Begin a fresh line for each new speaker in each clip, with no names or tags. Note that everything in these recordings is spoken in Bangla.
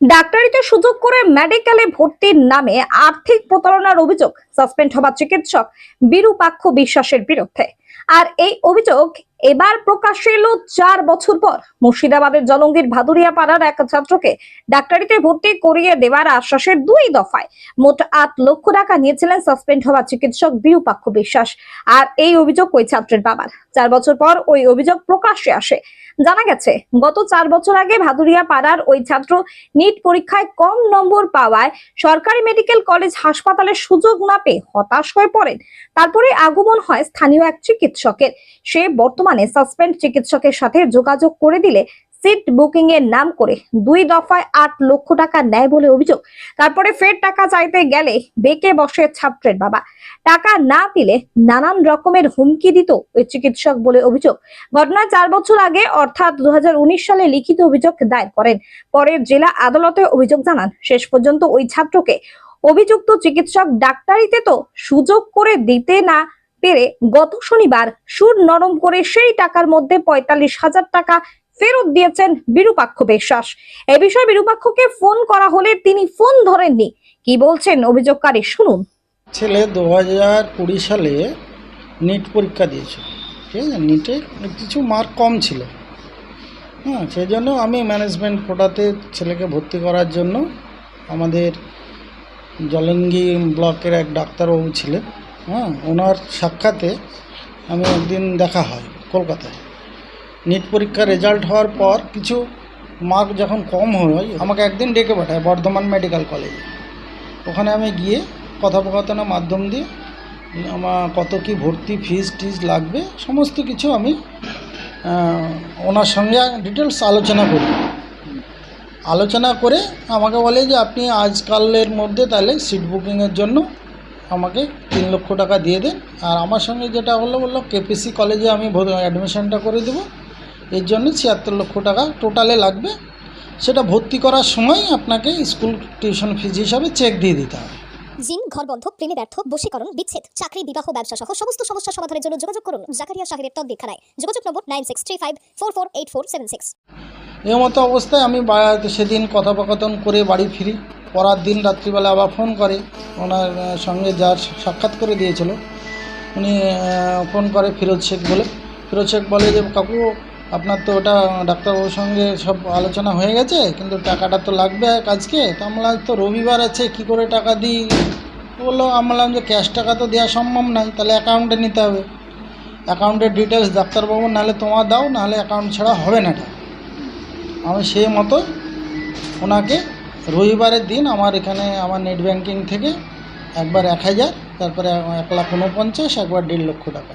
ডাক্তারিতে সুযোগ করে মেডিকেলে ভর্তির নামে আর্থিক প্রতারণার অভিযোগ। সাসপেন্ড হওয়া চিকিৎসক বিরূপাক্ষ বিশ্বাসের বিরুদ্ধে। আর এই অভিযোগ এবার প্রকাশ্যে এলো চার বছর পর। মুর্শিদাবাদের জলঙ্গির ভাদুরিয়া পাড়ার এক ছাত্রকে ডাক্তারিতে ভর্তি করিয়ে দেওয়ার আশ্বাসের দুই দফায় মোট আট লক্ষ টাকা নিয়েছিলেন সাসপেন্ড হওয়া চিকিৎসক বিরূপাক্ষ বিশ্বাস। আর এই অভিযোগ ওই ছাত্রের বাবার। চার বছর পর ওই অভিযোগ প্রকাশ্যে আসে। জানা গেছে, গত চার বছর আগে ভাদুরিয়া পাড়ার ওই ছাত্র নিট পরীক্ষায় কম নম্বর পাওয়ায় সরকারি মেডিকেল কলেজ হাসপাতালে সুযোগ না পেয়ে হতাশ হয়ে পড়েন। তারপরে আগমন হয় স্থানীয় এক চিকিৎসকের। সে বর্তমানে সাসপেন্ড চিকিৎসকের সাথে যোগাযোগ করে দিলে সিট বুকিং এর নাম করে দুই দফায় আট লক্ষ টাকা নেয় বলে অভিযোগ। তারপরে ফের টাকা চাইতে গেলে বেঁকে বসে ছাত্রের বাবা। টাকা না দিলে নানান রকমের হুমকি দিত ওই চিকিৎসক বলে অভিযোগ। ঘটনা চার বছর আগে অর্থাৎ দু হাজার উনিশ সালে লিখিত অভিযোগ দায়ের করেন। পরে জেলা আদালতে অভিযোগ জানান, শেষ পর্যন্ত ওই ছাত্রকে অভিযুক্ত চিকিৎসক ডাক্তারিতে তো সুযোগ করে দিতে না পেরে গত শনিবার সুর নরম করে সেই টাকার মধ্যে পঁয়তাল্লিশ হাজার টাকা ফেরত দিয়েছেন বিরূপাক্ষ বিশ্বাস। এ বিষয়ে বিরূপাক্ষকে ফোন করা হলে তিনি ফোন ধরেননি। কি বলছেন অভিযোগকারী? শুনুন।
ছেলে দু হাজার কুড়ি সালে নিট পরীক্ষা দিয়েছিল। ঠিক আছে? নিটে কিছু মার্ক কম ছিল। হ্যাঁ সেই জন্য আমি ম্যানেজমেন্ট কোটাতে ছেলেকে ভর্তি করার জন্য আমাদের জলঙ্গি ব্লকের এক ডাক্তারবাবু ছিলেন। হ্যাঁ ওনার সাক্ষাতে আমি একদিন দেখা হয় কলকাতায়। নিট পরীক্ষার রেজাল্ট হওয়ার পর কিছু মার্ক যখন কম হয়, আমাকে একদিন ডেকে পাঠায় বর্ধমান মেডিকেল কলেজে ওখানে আমি গিয়ে কথোপকথনের মাধ্যম দিয়ে আমার কত কি ভর্তি ফিজ টিজ লাগবে, সমস্ত কিছু আমি ওনার সঙ্গে ডিটেলস আলোচনা করি। আলোচনা করে আমাকে বলে যে, আপনি আজকালের মধ্যে তাহলে সিট বুকিংয়ের জন্য আমাকে তিন লক্ষ টাকা দিয়ে দেন। আর আমার সঙ্গে যেটা হলো বলল কেপিসি কলেজে আমি অ্যাডমিশানটা করে দেবো। এর জন্য ছিয়াত্তর লক্ষ টাকা টোটালে লাগবে। সেটা ভর্তি করার সময় আপনাকে স্কুল টিউশন ফিজ হিসাবে চেক দিয়ে দিতে হবে।
জিন ঘরবন্ধ প্রেমে ব্যর্থ বশীকরণ বিচ্ছেদ চাকরি বিবাহ ব্যবসা সহ সমস্ত সমস্যা সমাধানের জন্য যোগাযোগ করুন। জাকারিয়া সাহেবের তদ্বিক্ষানায় যোগাযোগ নম্বর nine six three five four four eight four seven six.
এই মতো অবস্থায় আমি সেদিন কথোপকথন করে বাড়ি ফিরি। পরার দিন রাত্রিবেলা আবার ফোন করে, ওনার সঙ্গে যার সাক্ষাৎ করে দিয়েছিল, উনি ফোন করে ফিরোজ শেখ বলে। ফিরোজ শেখ বলে যে, কাকু, আপনার তো ওটা ডাক্তারবাবুর সঙ্গে সব আলোচনা হয়ে গেছে, কিন্তু টাকাটা তো লাগবে আজকে, তো আমরা তো রবিবার আছে, কি করে টাকা দিই? বলল, আমি বললাম যে, ক্যাশ টাকা তো দেওয়া সম্ভব নয় তাহলে অ্যাকাউন্টে নিতে হবে। অ্যাকাউন্টের ডিটেলস ডাক্তারবাবু নাহলে তোমার দাও, নাহলে অ্যাকাউন্ট ছাড়া হবে না এটা। আমি সেই মতো ওনাকে রবিবারের দিন আমার এখানে আমার নেট ব্যাংকিং থেকে একবার এক হাজার, তারপরে এক লাখ উনপঞ্চাশ, একবার দেড় লক্ষ টাকা।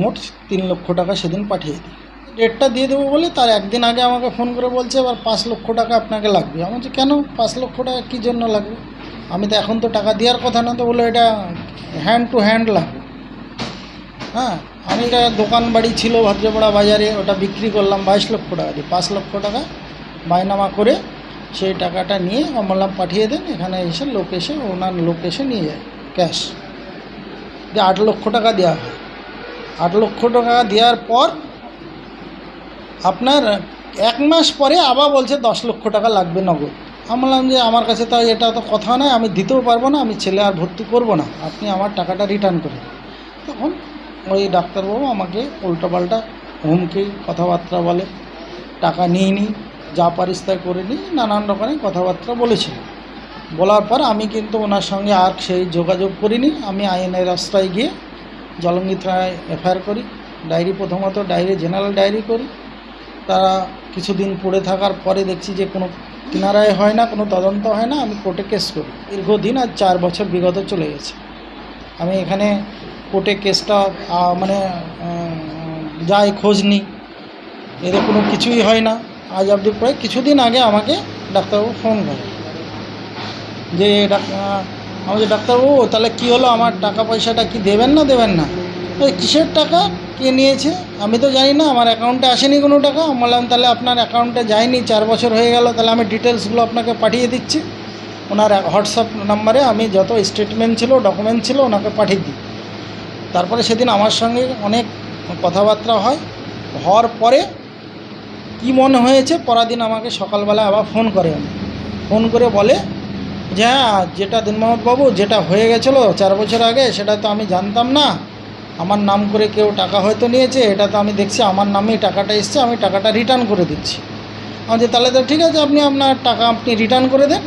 মোট তিন লক্ষ টাকা সেদিন পাঠিয়ে দিই। ডেটটা দিয়ে দেবো বলে তার একদিন আগে আমাকে ফোন করে বলছে, এবার পাঁচ লক্ষ টাকা আপনাকে লাগবে। আমি বলছি, কেন? পাঁচ লক্ষ টাকা কী জন্য লাগবে? আমি তো এখন তো টাকা দেওয়ার কথা না, তো বলল, এটা হ্যান্ড টু হ্যান্ড লাগবে। হ্যাঁ আমি এটা দোকান বাড়ি ছিল ভদ্রপাড়া বাজারে, ওটা বিক্রি করলাম বাইশ লক্ষ টাকা দিয়ে। পাঁচ লক্ষ টাকা বাইনামা করে সেই টাকাটা নিয়ে আমি বললাম পাঠিয়ে দেন, এখানে এসে লোক এসে, ওনার লোক এসে নিয়ে যায়, ক্যাশ। দিয়ে আট লক্ষ টাকা দেওয়া হয়। আট লক্ষ টাকা দেওয়ার পর আপনার এক মাস পরে আবার বলছে, দশ লক্ষ টাকা লাগবে নগদ। আমি বললাম যে, আমার কাছে তো এটা তো কথা নয়, আমি দিতেও পারব না, আমি ছেলে আর ভর্তি করব না, আপনি আমার টাকাটা রিটার্ন করে। তখন ওই ডাক্তারবাবু আমাকে উল্টোপাল্টা হুমকি, কথাবার্তা বলে, টাকা নিয়ে নিই যা পারিস তাই করে নিই নানান রকমের কথাবার্তা বলেছিল। বলার পর আমি কিন্তু ওনার সঙ্গে আর সেই যোগাযোগ করিনি। আমি আইনের রাস্তায় গিয়ে জলঙ্গি থানায় এফআইআর করি, ডায়েরি প্রথমত ডায়েরি, জেনারেল ডায়েরি করি। তারা কিছুদিন পড়ে থাকার পরে দেখছি যে কোনো কিনারায় হয় না, কোনো তদন্ত হয় না, আমি কোর্টে কেস করি। দীর্ঘদিন আর চার বছর বিগত চলে গেছে। আমি এখানে কোর্টে কেসটা মানে যাই খোঁজ নিই এদের কোনো কিছুই হয় না। আজ অবধি প্রায় কিছুদিন আগে আমাকে ডাক্তারবাবু ফোন করে। যে ডাক- আহ, আমি যে ডাক্তারবাবু তাহলে কি হলো? আমার টাকা পয়সাটা কি দেবেন না দেবেন না? এই কিসের টাকা? কে নিয়েছে? আমি তো জানি না আমার অ্যাকাউন্টে আসেনি কোনো টাকা। বললাম তাহলে আপনার অ্যাকাউন্টে যায়নি চার বছর হয়ে গেল তাহলে আমি ডিটেলসগুলো আপনাকে পাঠিয়ে দিচ্ছি। ওনার হোয়াটসঅ্যাপ নাম্বারে আমি যত স্টেটমেন্ট ছিল ডকুমেন্ট ছিল ওনাকে পাঠিয়ে দিই। তারপরে সেদিন আমার সঙ্গে অনেক কথাবার্তা হয়। হওয়ার পরে কি মনে হয়েছে? পরাদিন আমাকে সকালবেলা আবার ফোন করে। ফোন করে বলে যে হ্যাঁ যেটা দিন বাবু, যেটা হয়ে গেছিল চার বছর আগে, সেটা তো আমি জানতাম না। আমার নাম করে কেউ টাকা হয়তো নিয়েছে, এটা তো আমি দেখছি, আমার নামেই টাকাটা এসছে, আমি টাকাটা রিটার্ন করে দিচ্ছি। আমি যে তাহলে তো ঠিক আছে, আপনি আপনার টাকা আপনি রিটার্ন করে দেন।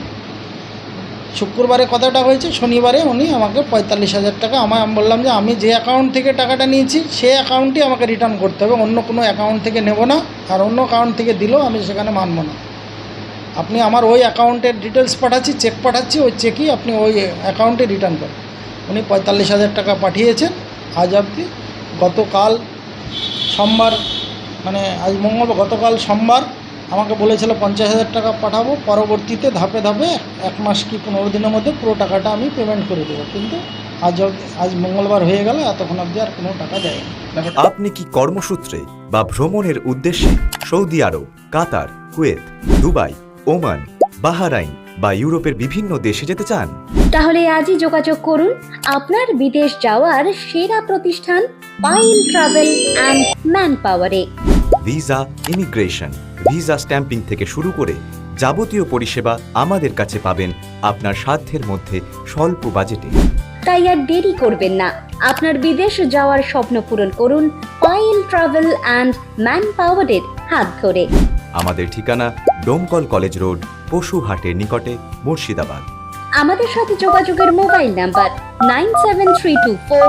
শুক্রবারে কথাটা হয়েছে, শনিবারে উনি আমাকে পঁয়তাল্লিশ হাজার টাকা আমায় আমি বললাম যে আমি যে অ্যাকাউন্ট থেকে টাকাটা নিয়েছি, সেই অ্যাকাউন্টই আমাকে রিটার্ন করতে হবে, অন্য কোনো অ্যাকাউন্ট থেকে নেব না, আর অন্য অ্যাকাউন্ট থেকে দিলেও আমি সেখানে মানব না। আপনি আমার ওই অ্যাকাউন্টের ডিটেলস পাঠাচ্ছি চেক পাঠাচ্ছি, ওই চেকই আপনি ওই অ্যাকাউন্টে রিটার্ন করেন। উনি পঁয়তাল্লিশ হাজার টাকা পাঠিয়েছেন, আজ অবধি গতকাল সোমবার মানে আজ মঙ্গলবার, গতকাল সোমবার আমাকে বলেছিল পঞ্চাশ হাজার টাকা পাঠাবো পরবর্তীতে ধাপে ধাপে এক মাস কি পনেরো দিনের মধ্যে পুরো টাকাটা আমি পেমেন্ট করে দেবো। কিন্তু আজ আজ মঙ্গলবার হয়ে গেল এতক্ষণ অবধি আর কোনো টাকা দেয়নি।
আপনি কি কর্মসূত্রে বা ভ্রমণের উদ্দেশ্যে Saudi Arab Qatar Kuwait Dubai Oman Bahrain বা ইউরোপের বিভিন্ন দেশে যেতে চান?
তাহলে আজই যোগাযোগ করুন আপনার বিদেশ যাওয়ার সেরা প্রতিষ্ঠান পাইল ট্রাভেল অ্যান্ড ম্যান পাওয়ারে
ভিসা ইমিগ্রেশন ভিসা স্ট্যাম্পিং থেকে শুরু করে যাবতীয় পরিষেবা আমাদের কাছে পাবেন আপনার সাধ্যের মধ্যে স্বল্প বাজেটে।
তাই আর দেরি করবেন না। আপনার বিদেশ যাওয়ার স্বপ্ন পূরণ করুন পাইল ট্রাভেল অ্যান্ড ম্যান পাওয়ারের হাত ধরে।
আমাদের ঠিকানা ডোমকল কলেজ রোড পশুহাটের নিকটে মুর্শিদাবাদ।
আমাদের সাথে যোগাযোগের mobile number nine seven three two four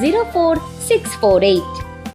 zero four six four eight.